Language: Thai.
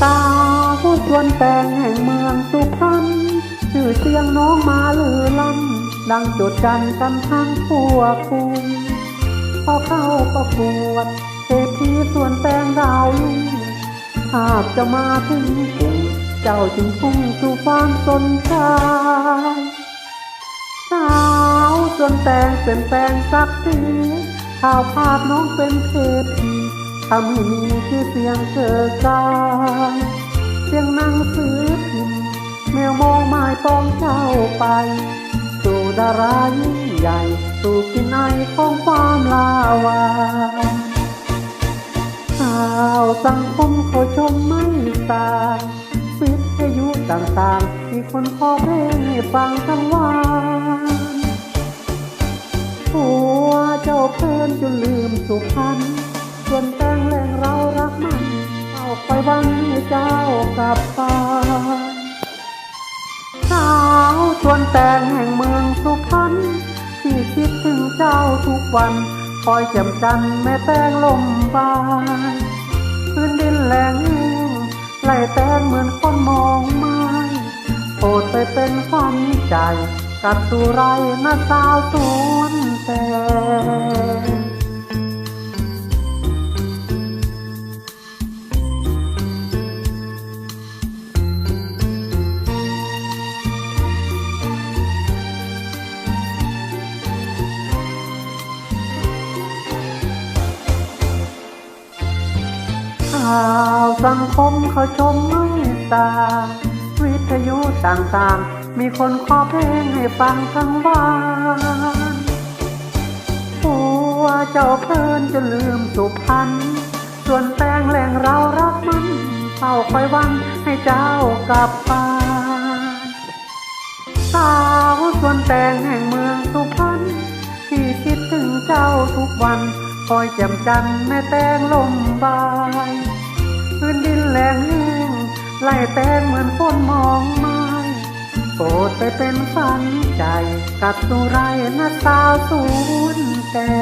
สาวชวนแต่งแห่งเมืองสุพรรณชื่อเสียงน้องมาลือลั่นดังจดจันกันทั้งพวกคุณพอเข้าประกวดเศรษฐีส่วนแต่งดาวลุ่งหากจะมาถึงกรุงเจ้าจึงพุ่งสู่ความสนใจสาวจนแต่งเป็นแปลงสักสีข่าวภาพน้องเป็นเทพี ทำให้มีชื่อเสียงเกิดกายเสียงหนังสือพิมพ์แมวมองหมายปองเจ้าไป สู่ดารายิ่งใหญ่ สู่กินไอของความลาวาข่าวสังคมเขาชมไม่ตางวิทยุต่างๆที่คนขอเพลงให้ฟังทั้งวันหัวเจ้าเพลินจนลืมสุพรรณ ส่วนแตงแรงเรารักมันเอาไปวันให้เจ้ากลับบ้าสาวชวนแตงแห่งเมืองสุพรรณที่คิดถึงเจ้าทุกวันคอยแจ่มจันทร์แม่แป้งลมบายพื้นดินแหลงไหลแป้งเหมือนคนมองไม้โปรดไปเป็นความใจกับสุไรนาสาวส ข่าวสังคมเขาชมไม่ตา วิทยุต่างๆ มีคนขอเพลงให้ฟังทั้งวันหัวเจ้าเพลินจะลืมสุพรรณส่วนแป้งแหล่งเรารักมันเฝ้าคอยวันให้เจ้ากลับบ้านสาวส่วนแตงแห่งเมืองสุพรรณที่คิดถึงเจ้าทุกวันคอยแจ่มจันแม่แตงลมบาย พื้นดินแหลงแห้งไล่แตงเหมือนฝนมองไม้โปรดไปเป็นฝันใจ กับสุไรนะสาวสูนแต่